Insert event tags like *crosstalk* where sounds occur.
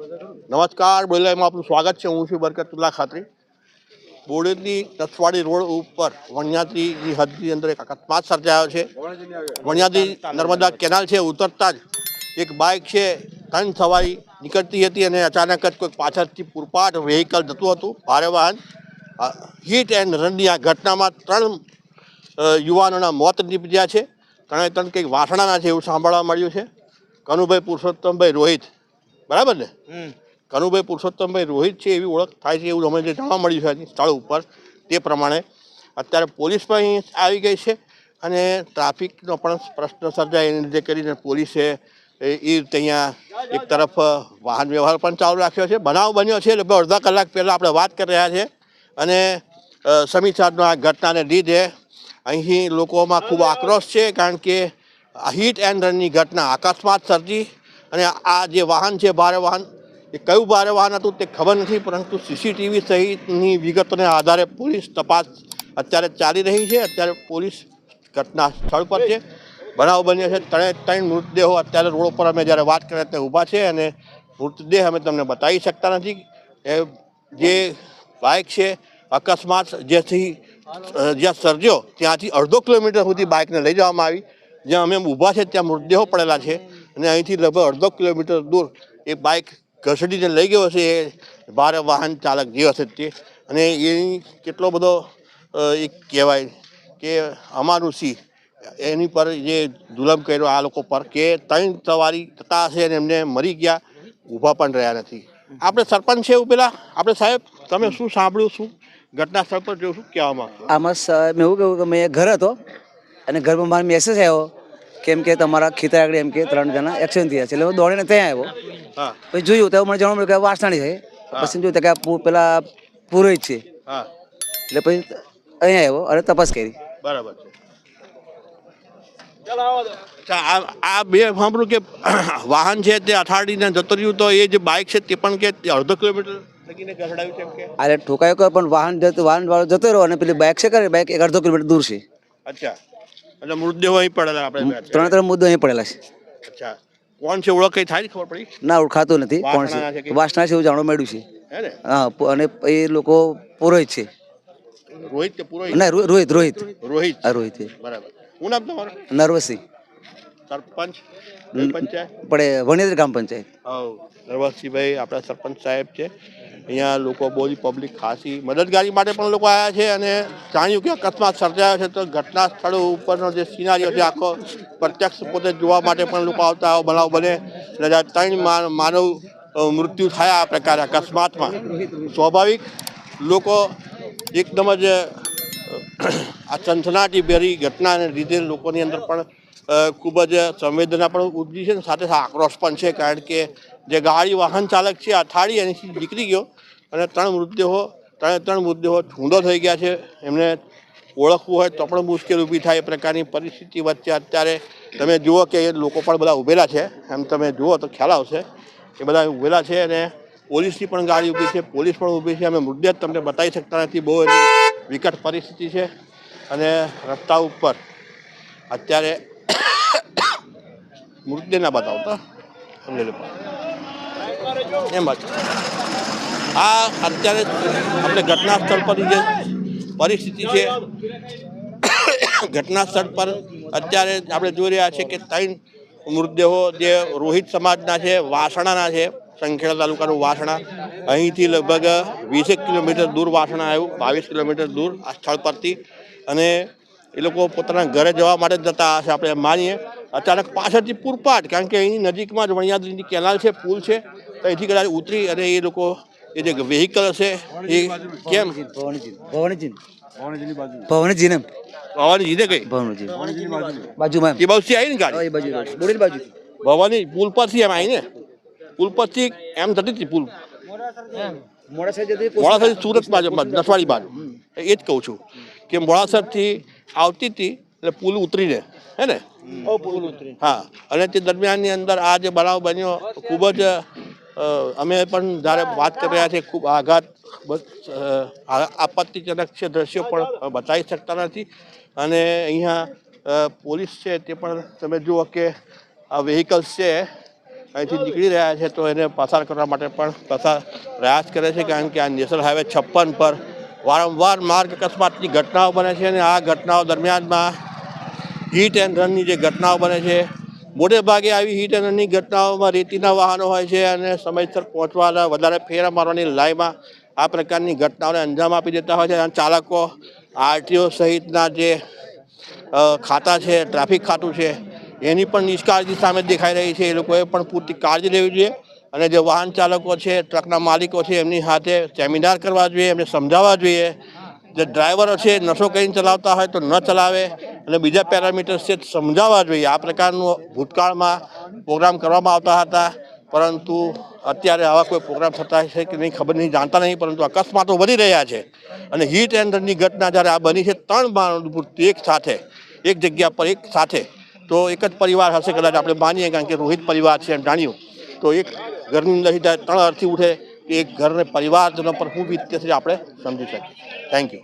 નમસ્કાર બોલાયમાં આપનું સ્વાગત છે. હું છું બરકતુલ્લા ખાતરી. બોડેલી નસવાડી રોડ ઉપર વણિયાદીની હદની અંદર એક અકસ્માત સર્જાયો છે. વણિયાદી નર્મદા કેનાલ છે, ઉતરતા જ એક બાઇક છે, ત્રણ સવારી નીકળતી હતી અને અચાનક જ કોઈક પાછળથી પૂરપાટ વેહિકલ જતું હતું. ભારે વાહન હિટ એન્ડ રનની આ ઘટનામાં ત્રણ યુવાનોના મોત નીપજ્યા છે. ત્રણે ત્રણ કંઈક વાસણાના છે એવું સાંભળવા મળ્યું છે. કનુભાઈ પુરુષોત્તમભાઈ રોહિત બરાબર ને? કનુભાઈ પુરુષોત્તમભાઈ રોહિત છે એવી ઓળખ થાય છે એવું અમને જે જાણવા મળ્યું છે સ્થળ ઉપર તે પ્રમાણે. અત્યારે પોલીસ પણ અહીં આવી ગઈ છે અને ટ્રાફિકનો પણ પ્રશ્ન સર્જાય એને લીધે કરીને પોલીસે એ એ રીતે અહીંયા એક તરફ વાહન વ્યવહાર પણ ચાલુ રાખ્યો છે. બનાવ બન્યો છે લગભગ અડધા કલાક પહેલાં આપણે વાત કરી રહ્યા છે અને સમીચારનો આ ઘટનાને લીધે અહીં લોકોમાં ખૂબ આક્રોશ છે કારણ કે હિટ એન્ડ રનની ઘટના અકસ્માત સર્જી અને આ જે વાહન છે, ભારે વાહન, એ કયું ભારે વાહન હતું તે ખબર નથી, પરંતુ સીસીટીવી સહિતની વિગતોને આધારે પોલીસ તપાસ અત્યારે ચાલી રહી છે. અત્યારે પોલીસ ઘટના સ્થળ પર છે. બનાવ બન્યો છે. ત્રણે ત્રણ મૃતદેહો અત્યારે રોડ ઉપર અમે જ્યારે વાત કરીએ ત્યાં ઊભા છે અને મૃતદેહ અમે તમને બતાવી શકતા નથી. એ જે બાઇક છે, અકસ્માત જેથી જ્યાં સર્જ્યો ત્યાંથી અડધો કિલોમીટર સુધી બાઇકને લઈ જવામાં આવી. જ્યાં અમે ઊભા છે, ત્યાં મૃતદેહો પડેલા છે. અને અહીંથી લગભગ અડધો કિલોમીટર દૂર એ બાઇક ઘસડીને લઈ ગયો હશે, એ ભારે વાહન ચાલક જે હશે તે. અને એની કેટલો બધો એ કહેવાય કે અમાનુષી એની પર જે જુલમ કર્યો, આ લોકો પર કે ત્રણ સવારી થતા હશે અને એમને મરી ગયા, ઊભા પણ રહ્યા નથી. આપણે સરપંચ છે પેલા? આપણે સાહેબ, તમે શું સાંભળ્યું, શું ઘટના સ્થળ પર જોયું, શું કહેવામાં આમાં સ- એવું કહ્યું કે મેં ઘર હતો અને ઘરમાં મારો મેસેજ આવ્યો. કેમ કે તમારા ખેતર આગળ એમ કે ત્રણ જણા એક્સિડન્ટ થયા છે. એટલે હું દોડીને ત્યાં આવ્યો. પછી જોયું તો મને જાણવા મળ્યું કે વાસણી વાસણાની છે. પછી જોયું કે આ પેલા પુરોહિત છે. એટલે પછી અહીંયા આવ્યો અને તપાસ કરી. બરાબર આ આ બે સાંભળ્યું કે *clears throat* વાહન છે તે અથાડીને જતો રહ્યું તો એ જે બાઇક છે તે પણ કે અડધો કિલોમીટર અરે ઠોકાયો પણ વાહન વાહન વાળો જતો રહ્યો અને પેલી બાઇક છે કરે બાઇક એક અડધો કિલોમીટર દૂર છે. અચ્છા. એટલે મૃતદેહો અહીં પડેલા આપણે ત્રણ ત્રણ મુદ્દો અહીં પડેલા છે. અચ્છા. કોણ છે ઓળખ કઈ થાય ખબર પડી? ના ઓળખાતું નથી. કોણ છે? વાસણા છે એવું જાણવા મળ્યું છે. હે ને? હા અને એ લોકો પુરોહિત છે. રોહિત કે પુરોહિત? ના રોહિત રોહિત. રોહિત. આ રોહિત છે. બરાબર. હું નામ તમારું? નર્વસી. સરપંચ? પંચાયત પડે વણિયાદ ગ્રામ પંચાયત. હા નરવતસિંહભાઈ આપણા સરપંચ સાહેબ છે. અહીંયા લોકો બહુ જ પબ્લિક ખાસી મદદગારી માટે પણ લોકો આવ્યા છે અને જાણ્યું કે અકસ્માત સર્જાયો છે તો ઘટના સ્થળ ઉપરનો જે સિનારીઓ છે આખો પ્રત્યક્ષ પોતે જોવા માટે પણ લોકો આવતા આવો બનાવ બને. એટલે ત્રણ માનવ મૃત્યુ થયા આ પ્રકારે અકસ્માતમાં. સ્વાભાવિક લોકો એકદમ જ આ સનસનાટી ભેરી ઘટનાને લીધે લોકોની અંદર પણ ખૂબ જ સંવેદના પણ ઉપજી છે સાથે આક્રોશ પણ છે. કારણ કે જે ગાડી વાહન ચાલક છે અથાળી એનાથી નીકળી ગયો અને ત્રણ મૃતદેહો, ત્રણે ત્રણ મૃતદેહો ઠૂંડો થઈ ગયા છે. એમને ઓળખવું હોય તો પણ મુશ્કેલ ઊભી થાય એ પ્રકારની પરિસ્થિતિ વચ્ચે અત્યારે તમે જુઓ કે એ લોકો પણ બધા ઊભેલા છે. એમ તમે જુઓ તો ખ્યાલ આવશે એ બધા ઊભેલા છે અને પોલીસની પણ ગાડી ઊભી છે. પોલીસ પણ ઊભી છે. અમે મૃતદેહ તમને બતાવી શકતા નથી. બહુ એની વિકટ પરિસ્થિતિ છે. અને રસ્તા ઉપર અત્યારે મૃતદેહ ના બતાવતા એમ જ આ અત્યારે આપણે ઘટના સ્થળ પર જે પરિસ્થિતિ છે, ઘટના સ્થળ પર અત્યારે આપણે જોઈ રહ્યા છે કે ત્રણ મૃતદેહો જે રોહિત સમાજના છે, વાસણાના છે, સંખેડા તાલુકાનું વાસણા. અહીંથી લગભગ વીસેક કિલોમીટર દૂર વાસણા આવ્યું, બાવીસ કિલોમીટર દૂર આ સ્થળ પરથી અને એ લોકો પોતાના ઘરે જવા માટે જ જતા હશે આપણે માનીએ. અચાનક પાછળથી પૂરપાટ કારણ કે અહીંની નજીકમાં જ વણિયાદની કેનાલ છે પુલ છે તો અહીંથી કદાચ ઉતરી અને એ લોકો એ જે વેહિકલ હશે એ કેમ? ભવનજી ભવનજી ભવનજી ને ભવાની જીતે ગઈ ભવનજી બાજુમાં એ આવી ને ગાડી? બાજુ બાજુ ભવાની પુલ પરથી એમ આવીને? પુલ પરથી એમ થતી હતી પુલ? મોડા સાઈડ જતી સુરત બાજુ નસવાડી બાજુ. એ જ કહું છું. કે મોડાસરથી આવતી હતી એટલે પુલ ઉતરીને હે ને? હા અને તે દરમિયાનની અંદર આ જે બનાવ બન્યો ખૂબ જ અમે પણ જ્યારે વાત કરી રહ્યા છીએ ખૂબ આઘાત આપત્તિજનક છે દ્રશ્યો પણ બતાવી શકતા નથી. અને અહીંયા પોલીસ છે તે પણ તમે જુઓ કે આ વેહિકલ્સ છે અહીંથી નીકળી રહ્યા છે તો એને પસાર કરવા માટે પણ પસાર પ્રયાસ કરે છે કારણ કે આ નેશનલ હાઈવે છપ્પન પર વારંવાર માર્ગ અકસ્માતની ઘટનાઓ બને છે અને આ ઘટનાઓ દરમિયાનમાં હિટ એન્ડ રનની જે ઘટનાઓ બને છે, મોટે ભાગે આવી હિટ એન્ડ રનની ઘટનાઓમાં રેતીના વાહનો હોય છે અને સમયસર પહોંચવાના વધારે ફેરા મારવાની લાઈમાં આ પ્રકારની ઘટનાઓને અંજામ આપી દેતા હોય છે અને ચાલકો, આરટીઓ સહિતના જે ખાતા છે, ટ્રાફિક ખાતું છે, એની પણ નિષ્કાળજી સામે દેખાઈ રહી છે. એ લોકોએ પણ પૂરતી કાળજી લેવી જોઈએ. અને જે વાહન ચાલકો છે, ટ્રકના માલિકો છે, એમની સાથે સેમિનાર કરવા જોઈએ, એમને સમજાવવા જોઈએ. જે ડ્રાઈવરો છે, નશો કરીને ચલાવતા હોય તો ન ચલાવે અને બીજા પેરામીટર્સ છે, સમજાવવા જોઈએ. આ પ્રકારનું ભૂતકાળમાં પ્રોગ્રામ કરવામાં આવતા હતા. પરંતુ અત્યારે આવા કોઈ પ્રોગ્રામ થતા છે કે નહીં, ખબર નહીં, જાણતા નહીં, પરંતુ અકસ્માતો વધી રહ્યા છે. અને હીટ એન્ડ રનની ઘટના જ્યારે આ બની છે, ત્રણ માણસ એક સાથે, એક જગ્યા પર એક સાથે. તો એક જ પરિવાર હશે, કદાચ આપણે માનીએ, કારણ કે રોહિત પરિવાર છે, એમ જાણ્યું. તો એક ઘરની અંદરથી ત્રણ અર્થી ઉઠે કે એક ઘરને પરિવારજનો પર શું વીતતે છે આપણે સમજી શકીએ. Thank you